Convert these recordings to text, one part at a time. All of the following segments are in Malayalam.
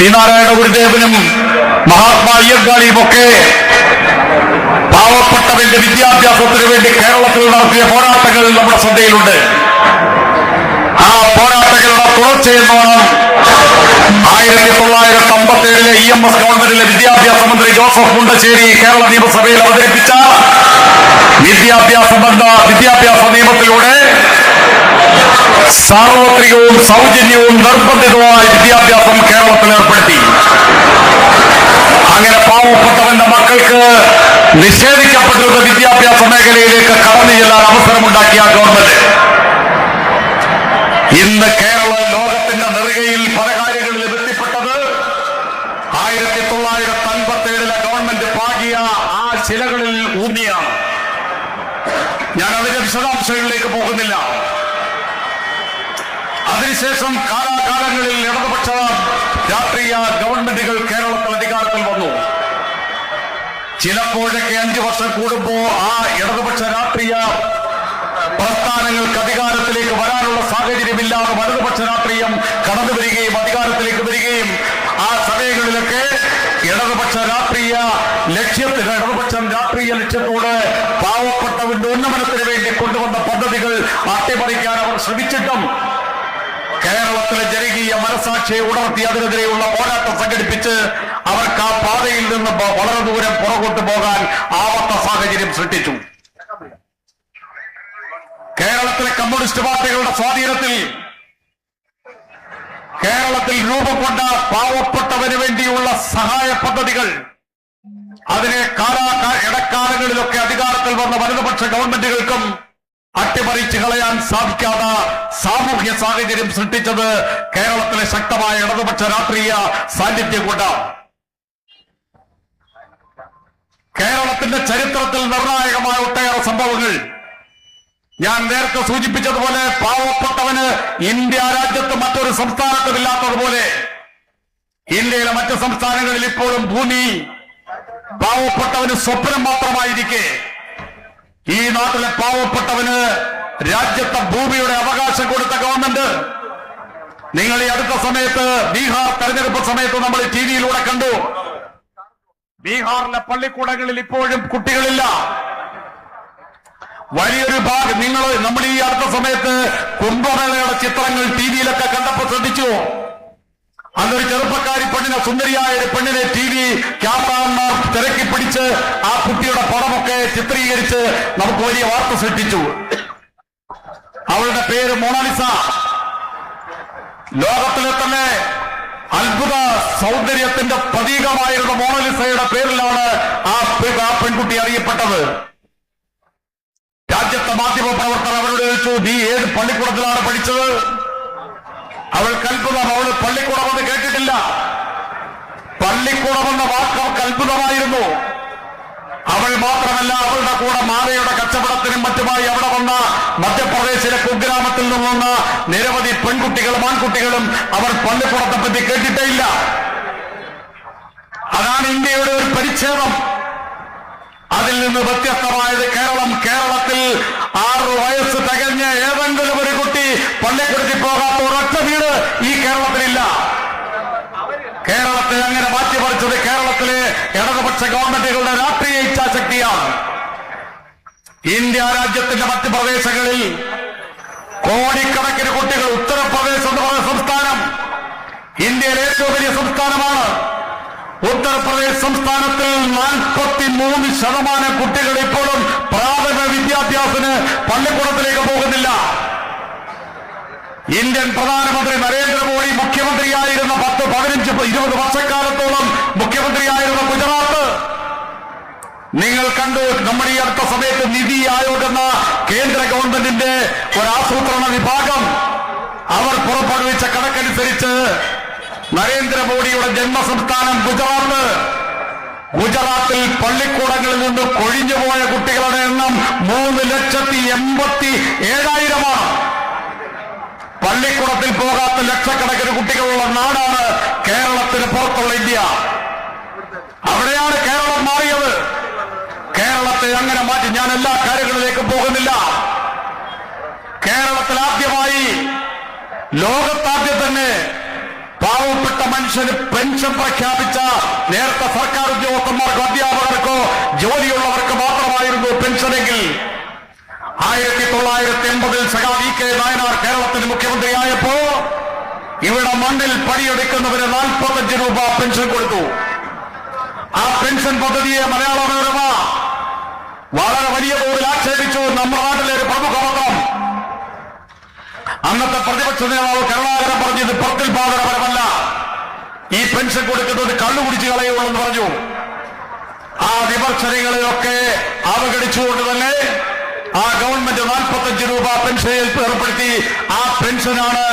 ശ്രീനാരായണ ഗുരുദേവനും മഹാത്മാ അയ്യങ്കാളിയും ഒക്കെ പാവപ്പെട്ടവന്റെ വിദ്യാഭ്യാസത്തിന് വേണ്ടി കേരളത്തിൽ നടത്തിയ പോരാട്ടങ്ങൾ നമ്മുടെ ശ്രദ്ധയിലുണ്ട്. ആ പോരാട്ടങ്ങളുടെ തുടർച്ചയെന്നോണം ആയിരത്തി തൊള്ളായിരത്തി അമ്പത്തി ഏഴിലെ ഇ എം എസ് ഗവൺമെന്റിലെ വിദ്യാഭ്യാസ മന്ത്രി ജോസഫ് മുണ്ടശ്ശേരി കേരള നിയമസഭയിൽ അവതരിപ്പിച്ച വിദ്യാഭ്യാസ ബന്ധ വിദ്യാഭ്യാസ നിയമത്തിലൂടെ സാർവത്രികവും സൗജന്യവും നിർബന്ധിതവുമായ വിദ്യാഭ്യാസം കേരളത്തിൽ ഏർപ്പെടുത്തി. അങ്ങനെ പാവപ്പെട്ടവന്റെ മക്കൾക്ക് നിഷേധിക്കപ്പെട്ടിരുന്ന വിദ്യാഭ്യാസ മേഖലയിലേക്ക് കടന്നു ചെല്ലാൻ അവസരമുണ്ടാക്കിയ ഗവൺമെന്റ്. ഇന്ന് കേരള ലോകത്തിന്റെ നെറുകയിൽ പല കാര്യങ്ങളിലും എത്തിപ്പെട്ടത് ആയിരത്തി തൊള്ളായിരത്തി അൻപത്തി ഏഴിലെ ഗവൺമെന്റ് പാകിയ ആ ശിലകളിൽ ഊന്നിയാണ് ഞാൻ അതിന്റെ വിശദാംശങ്ങളിലേക്ക് പോകുന്നില്ല അതിനുശേഷം കാലാകാലങ്ങളിൽ ഇടതുപക്ഷ രാഷ്ട്രീയ ഗവൺമെന്റുകൾ കേരളത്തിൽ അധികാരത്തിൽ വന്നു. ചിലപ്പോഴൊക്കെ അഞ്ചു വർഷം കൂടുമ്പോ ആ ഇടതുപക്ഷ രാഷ്ട്രീയ പ്രസ്ഥാനങ്ങൾക്ക് അധികാരത്തിലേക്ക് വരാനുള്ള സാഹചര്യമില്ലാതെ വലതുപക്ഷ രാഷ്ട്രീയം കടന്നു വരികയും അധികാരത്തിലേക്ക് വരികയും ആ സമയങ്ങളിലൊക്കെ ഇടതുപക്ഷ രാഷ്ട്രീയ ലക്ഷ്യത്തിന് ഇടതുപക്ഷം രാഷ്ട്രീയ ലക്ഷ്യത്തോട് പാവപ്പെട്ടവന്റെ ഉന്നമനത്തിന് വേണ്ടി കൊണ്ടുവന്ന പദ്ധതികൾ അട്ടിമറിക്കാൻ അവർ ശ്രമിച്ചിട്ടും കേരളത്തിലെ ജനകീയ മനസാക്ഷിയെ ഉണർത്തി അതിനെതിരെയുള്ള പോരാട്ടം സംഘടിപ്പിച്ച് അവർക്ക് ആ പാതയിൽ നിന്ന് വളരെ ദൂരം പുറകോട്ട് പോകാൻ ആവത്ത സാഹചര്യം സൃഷ്ടിച്ചു. കേരളത്തിലെ കമ്മ്യൂണിസ്റ്റ് പാർട്ടികളുടെ സ്വാധീനത്തിൽ കേരളത്തിൽ രൂപം കൊണ്ട പാവപ്പെട്ടവന് വേണ്ടിയുള്ള സഹായ പദ്ധതികൾ അതിനെ കാലാ ഇടക്കാലങ്ങളിലൊക്കെ അധികാരത്തിൽ വന്ന വലതുപക്ഷ ഗവൺമെന്റുകൾക്കും അട്ടിമറിച്ച് കളയാൻ സാധിക്കാത്ത സാമൂഹ്യ സാഹചര്യം സൃഷ്ടിച്ചത് കേരളത്തിലെ ശക്തമായ ഇടതുപക്ഷ രാഷ്ട്രീയ സാന്നിധ്യം കൊണ്ടാണ് കേരളത്തിന്റെ ചരിത്രത്തിൽ നിർണായകമായ ഒട്ടേറെ സംഭവങ്ങൾ. ഞാൻ നേരത്തെ സൂചിപ്പിച്ചതുപോലെ പാവപ്പെട്ടവന് ഇന്ത്യ രാജ്യത്ത് മറ്റൊരു സംസ്ഥാനത്തും ഇല്ലാത്തതുപോലെ ഇന്ത്യയിലെ മറ്റു സംസ്ഥാനങ്ങളിൽ ഇപ്പോഴും ഭൂമി പാവപ്പെട്ടവന് സ്വപ്നം മാത്രമായിരിക്കെ. ഈ നാട്ടിലെ പാവപ്പെട്ടവന് രാജ്യത്തെ ഭൂമിയുടെ അവകാശം കൊടുത്ത ഗവൺമെന്റ്. നിങ്ങൾ ഈ അടുത്ത സമയത്ത് ബീഹാർ തെരഞ്ഞെടുപ്പ് സമയത്ത് നമ്മൾ ടി വിയിലൂടെ കണ്ടു. ബീഹാറിലെ പള്ളിക്കൂടങ്ങളിൽ ഇപ്പോഴും കുട്ടികളില്ല. വലിയൊരു ഭാഗം നിങ്ങൾ നമ്മൾ ഈ അടുത്ത സമയത്ത് കുംഭമേളയുടെ ചിത്രങ്ങൾ ടി വിയിലൊക്കെ കണ്ടപ്പോൾ ശ്രദ്ധിച്ചു. അന്നൊരു ചെറുപ്പക്കാരി പെണ്ണിനെ സുന്ദരിയായ ഒരു പെണ്ണിനെ ടി വി ക്യാമറമാർ തിരക്കി പിടിച്ച് ആ കുട്ടിയുടെ പടമൊക്കെ ചിത്രീകരിച്ച് നമുക്ക് വലിയ വാർത്ത സൃഷ്ടിച്ചു. അവളുടെ പേര് മൊണാലിസ. ലോകത്തിലെ തന്നെ അത്ഭുത സൗന്ദര്യത്തിന്റെ പ്രതീകമായിരുന്ന മോണലിസയുടെ പേരിലാണ് ആ പെൺകുട്ടി അറിയപ്പെട്ടത്. രാജ്യത്തെ മാധ്യമ പ്രവർത്തകർ അവരോട് ചോദിച്ചു നീ ഏത് പള്ളിക്കൂടത്തിലാണ് പഠിച്ചത്? അവൾ അത്ഭുതം അവൾ പള്ളിക്കുളമെന്ന് കേട്ടിട്ടില്ല. പള്ളിക്കുളമെന്ന വാക്ക് അവൾക്ക് അത്ഭുതമായിരുന്നു. അവൾ മാത്രമല്ല അവളുടെ കൂടെ മാലയുടെ കച്ചവടത്തിനും മറ്റുമായി അവിടെ വന്ന മധ്യപ്രദേശിലെ കുഗ്രാമത്തിൽ നിന്ന് വന്ന നിരവധി പെൺകുട്ടികളും ആൺകുട്ടികളും അവർ പള്ളിക്കുളത്തെ പറ്റി കേട്ടിട്ടേ ഇല്ല. അതാണ് ഇന്ത്യയുടെ ഒരു പരിച്ഛേദം. അതിൽ നിന്ന് വ്യത്യസ്തമായത് കേരളം. കേരളത്തിൽ ആറ് വയസ്സ് തികഞ്ഞ ഏതെങ്കിലും ഒരു കുട്ടി പള്ളിക്കൂടത്തിൽ പോകാത്ത ഒരൊറ്റ വീട് ഈ കേരളത്തിലില്ല. കേരളത്തെ അങ്ങനെ മാറ്റിമറിച്ചത് കേരളത്തിലെ ഇടതുപക്ഷ ഗവൺമെന്റുകളുടെ രാഷ്ട്രീയ ഇച്ഛാശക്തിയാണ്. ഇന്ത്യ രാജ്യത്തിന്റെ മറ്റ് പ്രദേശങ്ങളിൽ കോടിക്കണക്കിന് കുട്ടികൾ ഉത്തർപ്രദേശ് എന്ന് പറയുന്ന സംസ്ഥാനം ഇന്ത്യയിലെ ഏറ്റവും വലിയ സംസ്ഥാനമാണ്. ഉത്തർപ്രദേശ് സംസ്ഥാനത്തിൽ നാൽപ്പത്തി മൂന്ന് ശതമാനം കുട്ടികൾ ഇപ്പോഴും പ്രാഥമിക വിദ്യാഭ്യാസത്തിന് പള്ളിക്കൂടത്തിലേക്ക് പോകുന്നില്ല. ഇന്ത്യൻ പ്രധാനമന്ത്രി നരേന്ദ്രമോദി മുഖ്യമന്ത്രിയായിരുന്ന പത്ത് പതിനഞ്ച് ഇരുപത് വർഷക്കാലത്തോളം മുഖ്യമന്ത്രിയായിരുന്ന ഗുജറാത്ത്. നിങ്ങൾ കണ്ടു നമ്മുടെ ഈ അടുത്ത സമയത്ത് നിതി ആയോഗ് എന്ന കേന്ദ്ര ഗവൺമെന്റിന്റെ ഒരു ആസൂത്രണ വിഭാഗം അവർ പുറപ്പെടുവിച്ച കണക്കനുസരിച്ച് നരേന്ദ്രമോദിയുടെ ജന്മസംസ്ഥാനം ഗുജറാത്ത്. ഗുജറാത്തിൽ പള്ളിക്കൂടങ്ങളിൽ നിന്ന് കൊഴിഞ്ഞുപോയ കുട്ടികളുടെ എണ്ണം മൂന്ന് ലക്ഷത്തി എൺപത്തി ഏഴായിരമാണ്. പള്ളിക്കൂടത്തിൽ പോകാത്ത ലക്ഷക്കണക്കിന് കുട്ടികളുള്ള നാടാണ് കേരളത്തിന് പുറത്തുള്ള ഇന്ത്യ. അവിടെയാണ് കേരളം മാറിയത്. കേരളത്തെ അങ്ങനെ മാറ്റി ഞാൻ എല്ലാ കാര്യങ്ങളിലേക്കും പോകുന്നില്ല. കേരളത്തിൽ ആദ്യമായി ലോകത്താദ്യം തന്നെ പാവപ്പെട്ട മനുഷ്യന് പെൻഷൻ പ്രഖ്യാപിച്ച നേരത്തെ സർക്കാർ ഉദ്യോഗസ്ഥന്മാർക്കോ അധ്യാപകർക്കോ ജോലിയുള്ളവർക്ക് മാത്രമായിരുന്നു പെൻഷനെങ്കിൽ. ആയിരത്തി തൊള്ളായിരത്തി എൺപതിൽ സഖാ വി കെ നായനാർ കേരളത്തിന് മുഖ്യമന്ത്രിയായപ്പോ ഇവിടെ മണ്ണിൽ പണിയെടുക്കുന്നവര് നാൽപ്പത്തഞ്ച് രൂപ പെൻഷൻ കൊടുത്തു. ആ പെൻഷൻ പദ്ധതിയെ മലയാള മനോരമ വളരെ വലിയ തോതിൽ ആക്ഷേപിച്ചു. നമ്മുടെ നാട്ടിലെ ഒരു പ്രമുഖ പത്രം. അന്നത്തെ പ്രതിപക്ഷ നേതാവ് കരുണാകരൻ പറഞ്ഞു ഇത് പ്രത്യുൽപാദനപരമല്ല. ഈ പെൻഷൻ കൊടുക്കുന്നത് കള്ളു കുടിച്ച് കളയുള്ളൂ പറഞ്ഞു. ആ വിമർശനങ്ങളെയൊക്കെ അവഗണിച്ചുകൊണ്ട് തന്നെ ആ ഗവൺമെന്റ് നാൽപ്പത്തഞ്ച് രൂപ പെൻഷനിൽ ഏർപ്പെടുത്തി. ആ പെൻഷനാണ്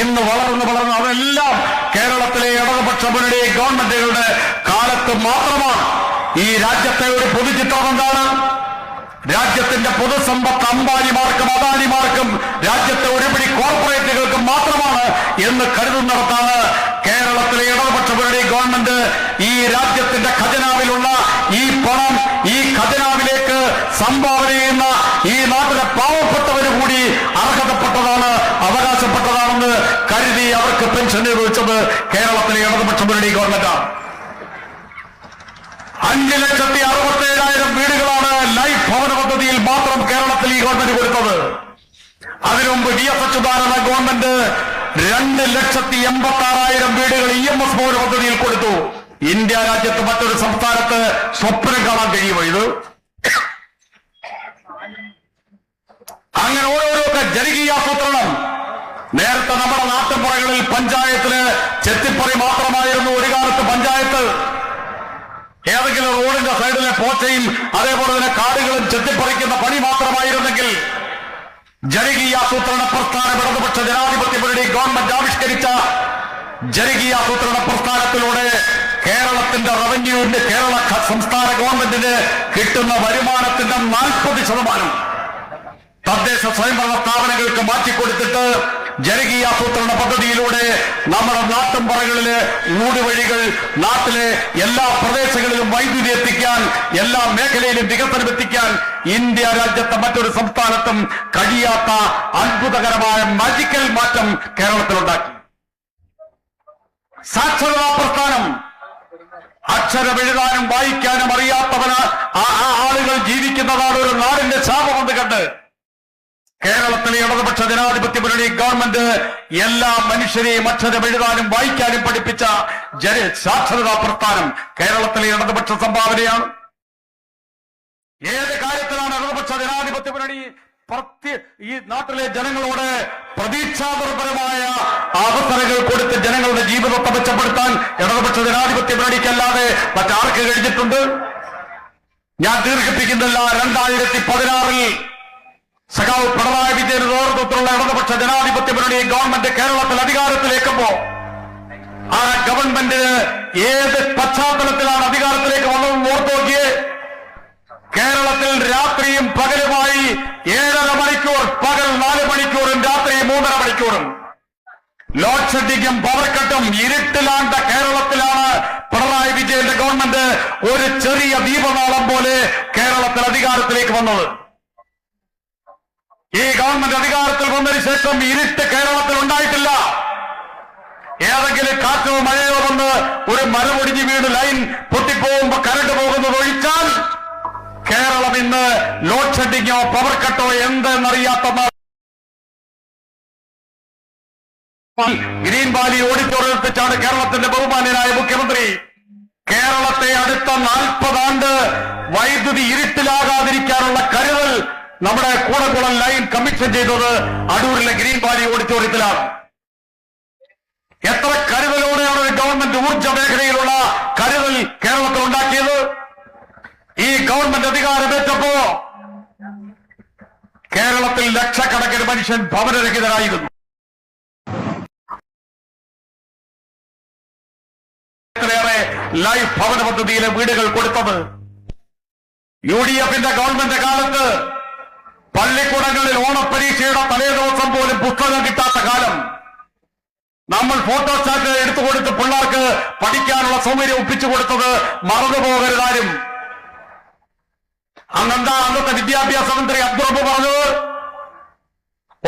ഇന്ന് വളർന്ന് വളർന്ന് അതെല്ലാം കേരളത്തിലെ ഇടതുപക്ഷ മുന്നണി ഗവൺമെന്റുകളുടെ കാലത്ത് മാത്രമാണ്. ഈ രാജ്യത്തെ ഒരു പൊതുചിത്രം എന്താണ്? രാജ്യത്തിന്റെ പൊതുസമ്പത്ത് അംബാനിമാർക്കും അദാനിമാർക്കും രാജ്യത്തെ ഒരുപിടി കോർപ്പറേറ്റുകൾക്കും മാത്രമാണ് എന്ന് കരുതുന്നിടത്താണ് കേരളത്തിലെ ഇടതുപക്ഷ മുന്നണി ഗവൺമെന്റ് ഈ രാജ്യത്തിന്റെ ഖജനാവിലുള്ള ഈ പണം സംഭാവന ചെയ്യുന്ന ഈ നാട്ടിലെ പാവപ്പെട്ടവര് കൂടി അർഹതപ്പെട്ടതാണ് അവകാശപ്പെട്ടതാണെന്ന് കരുതി അവർക്ക് പെൻഷൻ നിർവഹിച്ചത് കേരളത്തിലെ ഇടതുപക്ഷ മുന്നണി ഗവൺമെന്റാണ് അഞ്ച് ലക്ഷത്തി അറുപത്തേഴായിരം വീടുകളാണ് ലൈഫ് ഭവന പദ്ധതിയിൽ മാത്രം കേരളത്തിൽ ഈ ഗവൺമെന്റ് കൊടുത്തത്. അതിനുമുമ്പ് വി എസ് അച്യുതാനന്ദ ഗവൺമെന്റ് രണ്ട് ലക്ഷത്തി എൺപത്തി ആറായിരം വീടുകൾ ഇ എം എസ് ഭവന പദ്ധതിയിൽ കൊടുത്തു. ഇന്ത്യ രാജ്യത്ത് മറ്റൊരു സംസ്ഥാനത്ത് സ്വപ്നം കാണാൻ കഴിയുമോ ഇത്? അങ്ങനെ ഓരോരോ ജനകീയാസൂത്രണം നേരത്തെ നമ്മുടെ നാട്ടുപുറങ്ങളിൽ പഞ്ചായത്തിന് ചെത്തിപ്പറി മാത്രമായിരുന്നു ഒരു കാലത്ത് പഞ്ചായത്ത്. ഏതെങ്കിലും റോഡിന്റെ സൈഡിലെ പോച്ചയും അതേപോലെ തന്നെ കാടുകളും ചെത്തിപ്പറിക്കുന്ന പണി മാത്രമായിരുന്നെങ്കിൽ ജനകീയ ആസൂത്രണ പ്രസ്ഥാനം ഇടതുപക്ഷ ജനാധിപത്യ മുന്നണി ഗവൺമെന്റ് ആവിഷ്കരിച്ച ജനകീയ ആസൂത്രണ പ്രസ്ഥാനത്തിലൂടെ കേരളത്തിന്റെ റവന്യൂവിന്റെ കേരള സംസ്ഥാന ഗവൺമെന്റിന് കിട്ടുന്ന വരുമാനത്തിന്റെ നാൽപ്പത് ശതമാനം. തദ്ദേശ സ്വയംഭരണ സ്ഥാപനങ്ങൾക്ക് മാറ്റിക്കൊടുത്തിട്ട് ജനകീയാസൂത്രണ പദ്ധതിയിലൂടെ നമ്മുടെ നാട്ടുംപറകളിലെ ഊടുവഴികൾ നാട്ടിലെ എല്ലാ പ്രദേശങ്ങളിലും വൈദ്യുതി എത്തിക്കാൻ എല്ലാ മേഖലയിലും വികസനം എത്തിക്കാൻ ഇന്ത്യ രാജ്യത്തെ മറ്റൊരു സംസ്ഥാനത്തും കഴിയാത്ത അത്ഭുതകരമായ മാജിക്കൽ മാറ്റം കേരളത്തിലുണ്ടാക്കി. സാക്ഷരതാ പ്രസ്ഥാനം. അക്ഷരമെഴുതാനും വായിക്കാനും അറിയാത്തവന് ആ ആളുകൾ ജീവിക്കുന്നതാണ് ഒരു നാടിന്റെ ശാപമെന്ന് കണ്ട് കേരളത്തിലെ ഇടതുപക്ഷ ജനാധിപത്യ മുന്നണി ഗവൺമെന്റ് എല്ലാ മനുഷ്യരെയും അക്ഷരം എഴുതാനും വായിക്കാനും പഠിപ്പിച്ച ജന സാക്ഷരതാ പ്രസ്ഥാനം കേരളത്തിലെ ഇടതുപക്ഷ സംഭാവനയാണ്. ഏത് കാര്യത്തിലാണ് ഇടതുപക്ഷ ജനാധിപത്യ മുന്നണി പ്രത്യ ഈ നാട്ടിലെ ജനങ്ങളോട് പ്രതീക്ഷാപരമായ അവസരങ്ങൾ കൊടുത്ത് ജനങ്ങളുടെ ജീവിതത്തെ മെച്ചപ്പെടുത്താൻ ഇടതുപക്ഷ ജനാധിപത്യ മുന്നണിക്കല്ലാതെ മറ്റാർക്ക് കഴിഞ്ഞിട്ടുണ്ട്? ഞാൻ ദീർഘിപ്പിക്കുന്നില്ല രണ്ടായിരത്തി പതിനാറിൽ സഖാവ് പിണറായി വിജയന് നേതൃത്വത്തിലുള്ള ഇടതുപക്ഷ ജനാധിപത്യ മുന്നണി ഗവൺമെന്റ് കേരളത്തിൽ അധികാരത്തിലേക്കുമ്പോ ആ ഗവൺമെന്റിന് ഏത് പശ്ചാത്തലത്തിലാണ് അധികാരത്തിലേക്ക് വന്നതെന്ന് ഓർത്തു നോക്കിയേ. കേരളത്തിൽ രാത്രിയും പകലുമായി ഏഴര മണിക്കൂർ പകൽ നാല് മണിക്കൂറും രാത്രി മൂന്നര മണിക്കൂറും. ലോഡ് ഷെഡിങ്ങും പവർ കട്ടും ഇരുട്ടിലാണ്ട കേരളത്തിലാണ് പിണറായി വിജയന്റെ ഗവൺമെന്റ് ഒരു ചെറിയ ദീപനാളം പോലെ കേരളത്തിൽ അധികാരത്തിലേക്ക് വന്നത്. ഈ ഗവൺമെന്റ് അധികാരത്തിൽ വന്നതിന് ശേഷം ഇരുട്ട് കേരളത്തിൽ ഉണ്ടായിട്ടില്ല. ഏതെങ്കിലും കാറ്റോ മഴയോ വന്ന് ഒരു മരമൊടിഞ്ഞ് വീട് ലൈൻ പൊട്ടിപ്പോകുമ്പോ കരണ്ട് പോകുന്നത് ഒഴിച്ചാൽ കേരളം ഇന്ന് ലോഡ് ഷെഡിങ്ങോ പവർ കട്ടോ എന്തെന്നറിയാത്ത ഗ്രീൻ വാലി ഓഡിറ്റോറിയത്തിച്ചാണ് കേരളത്തിന്റെ ബഹുമാന്യനായ മുഖ്യമന്ത്രി. കേരളത്തെ അടുത്ത നാൽപ്പതാണ്ട് വൈദ്യുതി ഇരുട്ടിലാകാതിരിക്കാനുള്ള കരുതൽ നമ്മുടെ കൂടക്കുളം ലൈൻ കമ്മീഷൻ ചെയ്തത് അടൂരിലെ ഗ്രീൻ വാലി ഓഡിറ്റോറിയത്തിലാണ്. എത്ര കരുതലോടെയാണ് ഒരു ഗവൺമെന്റ് ഊർജ മേഖലയിലുള്ള കരുതൽ കേരളത്തിൽ ഉണ്ടാക്കിയത്? ഈ ഗവൺമെന്റ് അധികാരമേറ്റപ്പോ കേരളത്തിൽ ലക്ഷക്കണക്കിന് മനുഷ്യൻ ഭവനരഹിതരായിരുന്നു. എത്രയേറെ ലൈഫ് ഭവന പദ്ധതിയിലെ വീടുകൾ കൊടുത്തത്? യു ഡി എഫിന്റെ ഗവൺമെന്റ് കാലത്ത് പള്ളിക്കൂടങ്ങളിൽ ഓണപ്പരീക്ഷയുടെ തലേ ദിവസം പോലും പുസ്തകം കിട്ടാത്ത കാലം. നമ്മൾ ഫോട്ടോസ്റ്റാറ്റ് എടുത്തു കൊടുത്ത് പിള്ളേർക്ക് പഠിക്കാനുള്ള സൗകര്യം ഒപ്പിച്ചു കൊടുത്തത് മറന്നു പോകരുതാരും അന്നെന്താ അന്നത്തെ വിദ്യാഭ്യാസ മന്ത്രി അബ്ദുറബ് പറഞ്ഞത്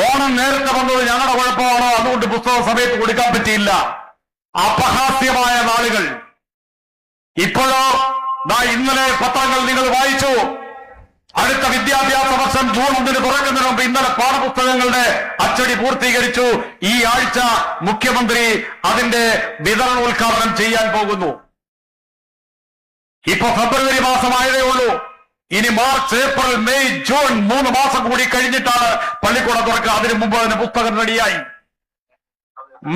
ഓണം നേരത്തെ വന്നത് ഞങ്ങളുടെ കുഴപ്പമാണോ അതുകൊണ്ട് പുസ്തകം സമയത്ത് കൊടുക്കാൻ പറ്റിയില്ല. അപഹാസ്യമായ നാളുകൾ. ഇപ്പോഴോ ഇന്നലെ പത്രങ്ങൾ നിങ്ങൾ വായിച്ചു. അടുത്ത വിദ്യാഭ്യാസ വർഷം ജൂൺ ഒന്നിന് തുറക്കുന്നതിന് മുമ്പ് ഇന്നലെ പാഠപുസ്തകങ്ങളുടെ അച്ചടി പൂർത്തീകരിച്ചു. ഈ ആഴ്ച മുഖ്യമന്ത്രി അതിന്റെ വിതരണ ഉദ്ഘാടനം ചെയ്യാൻ പോകുന്നു. ഇപ്പൊ ഫെബ്രുവരി മാസമായതേ ഉള്ളൂ. ഇനി മാർച്ച് ഏപ്രിൽ മെയ് ജൂൺ മൂന്ന് മാസം കൂടി കഴിഞ്ഞിട്ടാണ് പള്ളിക്കൂടം തുറക്കുക. അതിനു മുമ്പ് അതിന് പുസ്തകം റെഡിയായി.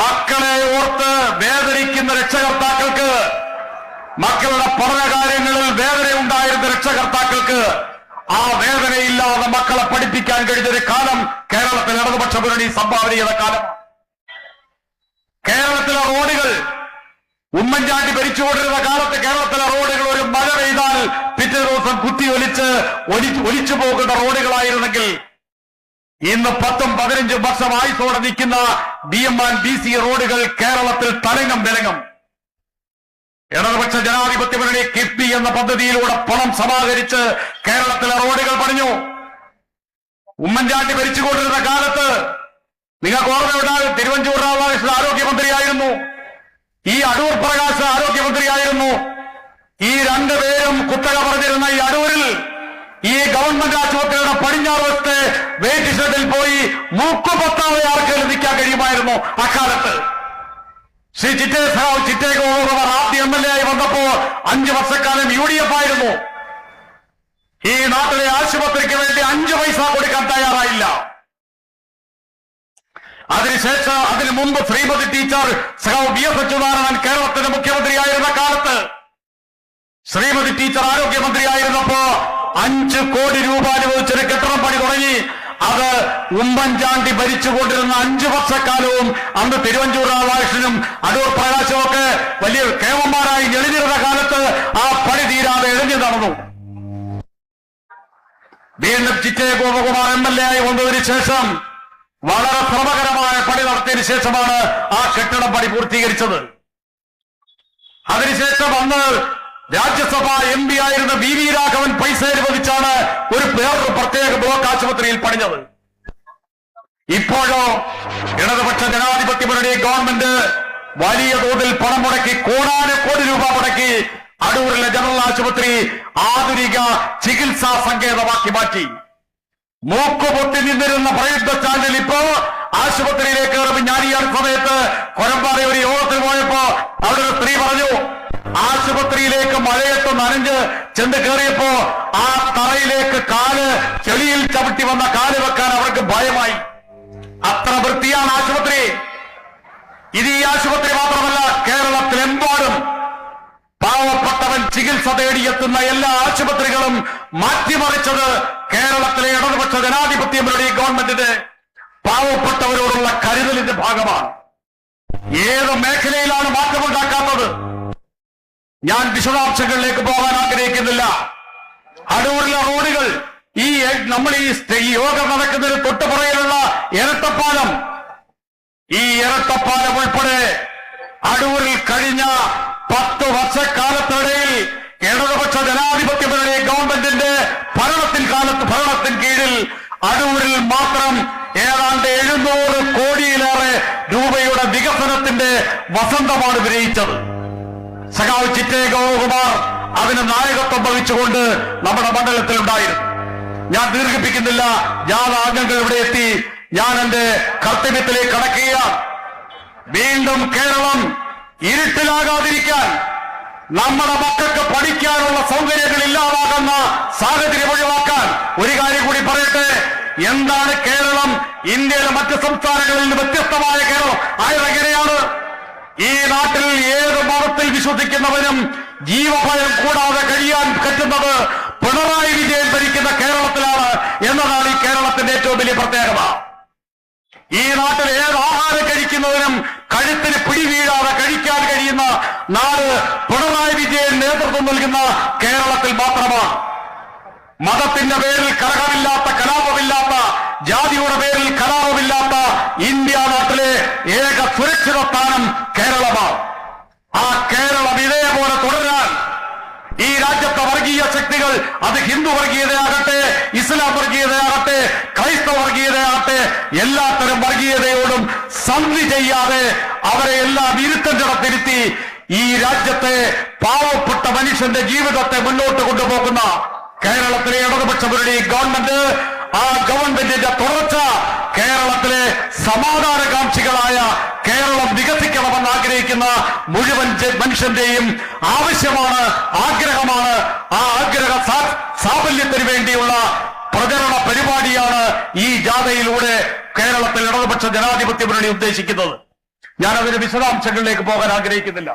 മക്കളെ ഓർത്ത് വേദനിക്കുന്ന രക്ഷകർത്താക്കൾക്ക് മക്കളുടെ പഠന കാര്യങ്ങളിൽ വേദന ഉണ്ടായിരുന്ന രക്ഷകർത്താക്കൾക്ക് ആ വേദനയില്ലാതെ മക്കളെ പഠിപ്പിക്കാൻ കഴിഞ്ഞൊരു കാലം കേരളത്തിൽ ഇടതുപക്ഷ മുന്നണി സംഭാവന ചെയ്ത കാലം കേരളത്തിലെ റോഡുകൾ ഉമ്മൻചാണ്ടി ഭരിച്ചുകൊണ്ടിരുന്ന കാലത്ത് കേരളത്തിലെ റോഡുകൾ ഒരു മഴ പെയ്താൽ പിറ്റേ ദിവസം കുത്തി ഒലിച്ച് ഒലി ഒലിച്ചു പോകുന്ന റോഡുകളായിരുന്നെങ്കിൽ ഇന്ന് പത്തും പതിനഞ്ചും വർഷം ആയുസോടെ നിൽക്കുന്ന B M and B C റോഡുകൾ കേരളത്തിൽ തലങ്ങം വിലങ്ങും. ഇടതുപക്ഷ ജനാധിപത്യ മുന്നണി കിഫ്ബി എന്ന പദ്ധതിയിലൂടെ പണം സമാഹരിച്ച് കേരളത്തിലെ റോഡുകൾ പണിഞ്ഞു. ഉമ്മൻചാണ്ടി ഭരിച്ചുകൊണ്ടിരുന്ന കാലത്ത് നിങ്ങൾക്ക് ഓർമ്മയുണ്ടാകും തിരുവഞ്ചൂർ രാമകൃഷ്ണൻ ആരോഗ്യമന്ത്രിയായിരുന്നു. ഈ അടൂർ പ്രകാശ് ആരോഗ്യമന്ത്രിയായിരുന്നു. ഈ രണ്ടുപേരും കുത്തക പറഞ്ഞിരുന്ന ഈ അടൂരിൽ ഈ ഗവൺമെന്റ് ആശുപത്രിയുടെ പടിഞ്ഞാറ് വശത്തെ വെയിറ്റ് ഷെഡിൽ പോയി മൂക്കുപത്താതെ ആർക്ക് നിൽക്കാൻ കഴിയുമായിരുന്നു അക്കാലത്ത്. ശ്രീ ചിറ്റേ സഹാവ് ചിറ്റേ ഗോകുമാർ ആദ്യ എം എൽ എ ആയി വന്നപ്പോ അഞ്ചു വർഷക്കാലം യു ഡി എഫ് ആയിരുന്നു. ഈ നാട്ടിലെ ആശുപത്രിക്ക് വേണ്ടി അഞ്ചു പൈസ കൊടുക്കാൻ തയ്യാറായില്ല. അതിനുശേഷം അതിനു മുമ്പ് ശ്രീമതി ടീച്ചർ സഹോ ബി എസ് അച്യുതാനന്ദൻ കേരളത്തിന്റെ മുഖ്യമന്ത്രിയായിരുന്ന കാലത്ത് ശ്രീമതി ടീച്ചർ ആരോഗ്യമന്ത്രിയായിരുന്നപ്പോ അഞ്ച് കോടി രൂപ അനുവദിച്ചൊരു കെട്ടിടം പണി തുടങ്ങി. അത് ഉമ്മൻചാണ്ടി ഭരിച്ചുകൊണ്ടിരുന്ന അഞ്ചു വർഷക്കാലവും അന്ന് തിരുവഞ്ചൂർ രാധാകൃഷ്ണനും അടൂർ പ്രകാശമൊക്കെ വലിയ കേമന്മാരായി ഞെളിഞ്ഞിരുന്ന കാലത്ത് ആ പണി തീരാതെ എഴുതി നടന്നു. വീണ്ടും Chitte Gopakumar M L A ആയി വന്നതിന് ശേഷം വളരെ ശ്രമകരമായ പണി നടത്തിയതിനു ശേഷമാണ് ആ കെട്ടിടം പണി പൂർത്തീകരിച്ചത്. അതിനുശേഷം അന്ന് രാജ്യസഭ എം പി ആയിരുന്ന വി വി രാഘവൻ പൈസ അനുവദിച്ചാണ് ഒരു വേറൊരു പ്രത്യേക ബ്ലോക്ക് ആശുപത്രിയിൽ പണിഞ്ഞത്. ഇപ്പോഴോ ഇടതുപക്ഷ ജനാധിപത്യ മുന്നണി ഗവൺമെന്റ് വലിയ തോതിൽ പണം മുടക്കി കോടാന കോടി രൂപ മുടക്കി അടൂരിലെ ജനറൽ ആശുപത്രി ആധുനിക ചികിത്സാ സങ്കേതമാക്കി മാറ്റി. മൂക്കുപൊത്തി നിന്നിരുന്ന പ്രയുദ്ധ ചാനൽ ഇപ്പോ ആശുപത്രിയിലേക്ക് കയറുമ്പോൾ ഞാൻ ഈ അടുത്ത സമയത്ത് കൊരമ്പാറ ഒരു യോഗത്തിൽ പോയപ്പോ അവിടെ ഒരു സ്ത്രീ പറഞ്ഞു ആശുപത്രിയിലേക്ക് മഴയത്ത് നനഞ്ഞ് ചെന്ന് കയറിയപ്പോ ആ തറയിലേക്ക് കാൽ ചെളിയിൽ ചവിട്ടി വന്ന കാൽ വെക്കാൻ അവർക്ക് ഭയമായി. അത്ര വൃത്തിയാണ് ആശുപത്രി. ഇത് ഈ ആശുപത്രി മാത്രമല്ല കേരളത്തിലെമ്പാടും പാവപ്പെട്ടവൻ ചികിത്സ തേടിയെത്തുന്ന എല്ലാ ആശുപത്രികളും മാറ്റിമറിച്ചത് കേരളത്തിലെ ഇടതുപക്ഷ ജനാധിപത്യ മുന്നണി ഗവൺമെന്റിന്റെ പാവപ്പെട്ടവരോടുള്ള കരുതലിന്റെ ഭാഗമാണ്. ഏത് മേഖലയിലാണ് മാറ്റമുണ്ടാക്കാത്തത്? ഞാൻ വിശദാംശങ്ങളിലേക്ക് പോകാൻ ആഗ്രഹിക്കുന്നില്ല. അടൂരിലെ റോഡുകൾ ഈ നമ്മൾ ഈ യോഗം നടക്കുന്നതിന് തൊട്ടുപുറയിലുള്ള ഇരട്ടപ്പാലം ഈ ഇരട്ടപ്പാലം ഉൾപ്പെടെ അടൂരിൽ കഴിഞ്ഞ പത്ത് വർഷക്കാലത്തിനിടയിൽ ഇടതുപക്ഷ ജനാധിപത്യ ഗവൺമെന്റിന്റെ ഭരണത്തിൽ കാലത്ത് ഭരണത്തിൻ കീഴിൽ അടൂരിൽ മാത്രം ഏതാണ്ട് എഴുന്നൂറ് കോടിയിലേറെ രൂപയുടെ വികസനത്തിന്റെ വസന്തമാണ് വിജയിച്ചത് സഖാവ് ചിറ്റേ ഗോകുമാർ അതിന് നായകത്വം വഹിച്ചുകൊണ്ട് നമ്മുടെ മണ്ഡലത്തിൽ ഉണ്ടായിരുന്നു ഞാൻ ദീർഘിപ്പിക്കുന്നില്ല. ഞാൻ അംഗങ്ങൾ ഇവിടെ എത്തി. ഞാൻ എന്റെ കർത്തവ്യത്തിലേക്ക് കടക്കുകയാണ്. വീണ്ടും കേരളം ഇരുട്ടിലാകാതിരിക്കാൻ നമ്മുടെ മക്കൾക്ക് പഠിക്കാനുള്ള സൗകര്യങ്ങൾ ഇല്ലാതാകുന്ന സാഹചര്യം ഒഴിവാക്കാൻ ഒരു കാര്യം കൂടി പറയട്ടെ. എന്താണ് കേരളം? ഇന്ത്യയിലെ മറ്റ് സംസ്ഥാനങ്ങളിൽ നിന്ന് വ്യത്യസ്തമായ കേരളം. ആയതെങ്ങനെയാണ്? ഈ നാട്ടിൽ ഏത് മതത്തിൽ വിശ്വസിക്കുന്നവനും ജീവഭയം കൂടാതെ കഴിയാൻ പറ്റുന്നത് പിണറായി വിജയൻ ഭരിക്കുന്ന കേരളത്തിലാണ് എന്നതാണ് ഈ കേരളത്തിന്റെ ഏറ്റവും വലിയ പ്രത്യേകത. ഈ നാട്ടിൽ ഏത് ആഹാരം കഴിക്കുന്നതിനും കഴുത്തിന് പിടി വീഴാതെ കഴിക്കാൻ കഴിയുന്ന നാട് പിണറായി വിജയൻ നേതൃത്വം നൽകുന്ന കേരളത്തിൽ മാത്രമാണ്. മതത്തിന്റെ പേരിൽ കലഹമില്ലാത്ത കലാപമില്ലാത്ത ജാതിയുടെ പേരിൽ കലാപമില്ലാത്ത ഇന്ത്യ നാട്ടിലെ ഏക സുരക്ഷിത സ്ഥാനം കേരളമാണ്. ആ കേരളം ഇതേപോലെ തുടരാൻ ഈ രാജ്യത്തെ വർഗീയ ശക്തികൾ അത് ഹിന്ദു വർഗീയതയാകട്ടെ ഇസ്ലാം വർഗീയതയാകട്ടെ ക്രൈസ്തവ വർഗീയതയാകട്ടെ എല്ലാത്തരം വർഗീയതയോടും സന്ധി ചെയ്യാതെ അവരെ എല്ലാം ഇരുത്തം കിടത്തിരുത്തി ഈ രാജ്യത്തെ പാവപ്പെട്ട മനുഷ്യന്റെ ജീവിതത്തെ മുന്നോട്ട് കൊണ്ടുപോകുന്ന കേരളത്തിലെ ഇടതുപക്ഷപരുടെ ഗവൺമെന്റ് ആ ഗവൺമെന്റിന്റെ തുടർച്ച കേരളത്തിലെ സമാധാനകാംക്ഷികളായ കേരളം വികസിക്കണമെന്ന് ആഗ്രഹിക്കുന്ന മുഴുവൻ മനുഷ്യന്റെയും ആവശ്യമാണ് ആഗ്രഹമാണ്. ആ ആഗ്രഹ സാഫല്യത്തിന് വേണ്ടിയുള്ള പ്രചരണ പരിപാടിയാണ് ഈ ജാഥയിലൂടെ കേരളത്തിൽ ഇടതുപക്ഷ ജനാധിപത്യ മുന്നണി ഉദ്ദേശിക്കുന്നത്. ഞാൻ അതിന്റെ വിശദാംശങ്ങളിലേക്ക് പോകാൻ ആഗ്രഹിക്കുന്നില്ല.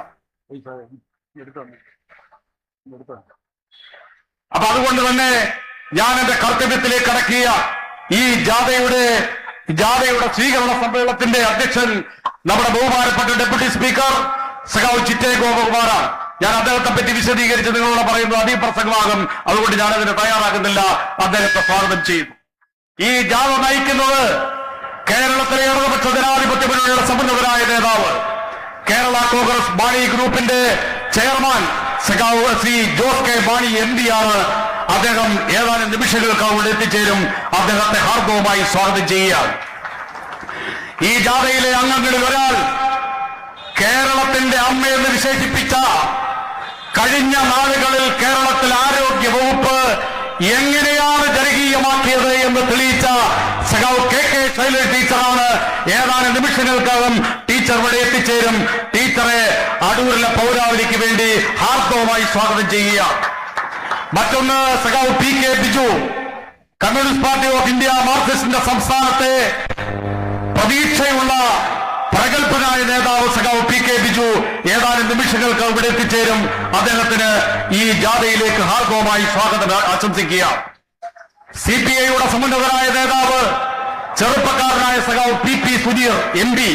അപ്പൊ അതുകൊണ്ട് തന്നെ ഞാൻ എന്റെ കർത്തവ്യത്തിലേക്ക് അടക്കിയ ഈ ജാഥയുടെ ജാഥയുടെ സ്വീകരണ സമ്മേളനത്തിന്റെ അധ്യക്ഷൻ നമ്മുടെ ബഹുമാനപ്പെട്ട ഡെപ്യൂട്ടി സ്പീക്കർ സഖാവ് ചിറ്റേ ഗോപകുമാറാണ് ഞാൻ അദ്ദേഹത്തെ പറ്റി വിശദീകരിച്ച് നിങ്ങളോട് പറയുന്നത് അതിപ്രസംഗമാകും അതുകൊണ്ട് ഞാൻ അതിന് തയ്യാറാകുന്നില്ല. അദ്ദേഹത്തെ സ്വാഗതം ചെയ്യുന്നു. ഈ ജാഥ നയിക്കുന്നത് കേരളത്തിലെ ഇടതുപക്ഷ ജനാധിപത്യ മുന്നണിയുടെ സമുന്നതരായ നേതാവ് കേരള കോൺഗ്രസ് ബാണി ഗ്രൂപ്പിന്റെ ചെയർമാൻ സഖാവ് ശ്രീ ജോസ് കെ ബാണി എം ആണ്. അദ്ദേഹം ഏതാനും നിമിഷങ്ങൾക്ക് അവിടെ എത്തിച്ചേരും. അദ്ദേഹത്തെ ഹാർദവുമായി സ്വാഗതം ചെയ്യുക. ഈ ജാഥയിലെ അംഗങ്ങളിൽ ഒരാൾ കേരളത്തിന്റെ അമ്മയെന്ന് വിശേഷിപ്പിച്ച കഴിഞ്ഞ നാളുകളിൽ കേരളത്തിൽ ആരോഗ്യ വകുപ്പ് എങ്ങനെയാണ് ജനകീയമാക്കിയത് എന്ന് തെളിയിച്ച സഖാവ് കെ കെ ശൈലജ് ടീച്ചറാണ്. ഏതാനും നിമിഷങ്ങൾക്കകം ടീച്ചർ ഇവിടെ എത്തിച്ചേരും. ടീച്ചറെ അടൂരിലെ പൗരാവലിക്ക് വേണ്ടി ഹാർദവുമായി സ്വാഗതം ചെയ്യുക. മറ്റൊന്ന് സഖാവ് P K Biju. Communist party of India മാർക്സിസ്റ്റിന്റെ സംസ്ഥാനത്തെ പ്രതീക്ഷയുള്ള പ്രഗത്ഭനായ നേതാവ് സഖാവ് പി കെ ബിജു ഏതാനും നിമിഷങ്ങൾക്ക് ഇവിടെ എത്തിച്ചേരും. അദ്ദേഹത്തിന് ഈ ജാഥയിലേക്ക് ഹാർദവമായി സ്വാഗതം ആശംസിക്കുക. സി പി ഐയുടെ സമുന്നതരായ നേതാവ് ചെറുപ്പക്കാരനായ സഖാവ് P P Sudheer M P.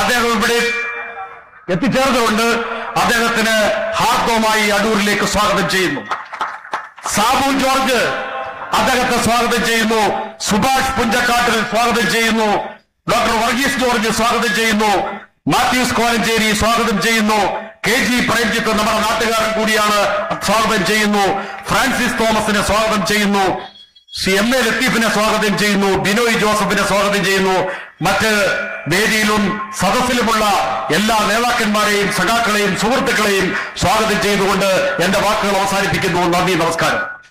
അദ്ദേഹം ഇവിടെ എത്തിച്ചേർന്നുകൊണ്ട് അദ്ദേഹത്തിന് ഹാർദവമായി അടൂരിലേക്ക് സ്വാഗതം ചെയ്യുന്നു. സാബു ജോർജ് അദ്ദേഹത്തെ സ്വാഗതം ചെയ്യുന്നു. സുഭാഷ് പുഞ്ചക്കാട്ടിൽ സ്വാഗതം ചെയ്യുന്നു. ഡോക്ടർ വർഗീസ് ജോർജ് സ്വാഗതം ചെയ്യുന്നു. മാത്യൂസ് കോലഞ്ചേരി സ്വാഗതം ചെയ്യുന്നു. കെ ജി പ്രേംജിത്ത് നമ്മുടെ നാട്ടുകാരൻ കൂടിയാണ് സ്വാഗതം ചെയ്യുന്നു. ഫ്രാൻസിസ് തോമസിനെ സ്വാഗതം ചെയ്യുന്നു. സി എം എ ലത്തീഫിനെ സ്വാഗതം ചെയ്യുന്നു ബിനോയ് ജോസഫിനെ സ്വാഗതം ചെയ്യുന്നു. മറ്റ് വേദിയിലും സദസ്സിലുമുള്ള എല്ലാ നേതാക്കന്മാരെയും സഖാക്കളെയും സുഹൃത്തുക്കളെയും സ്വാഗതം ചെയ്തുകൊണ്ട് എന്റെ വാക്കുകൾ അവസാനിപ്പിക്കുന്നു. നന്ദി നമസ്കാരം.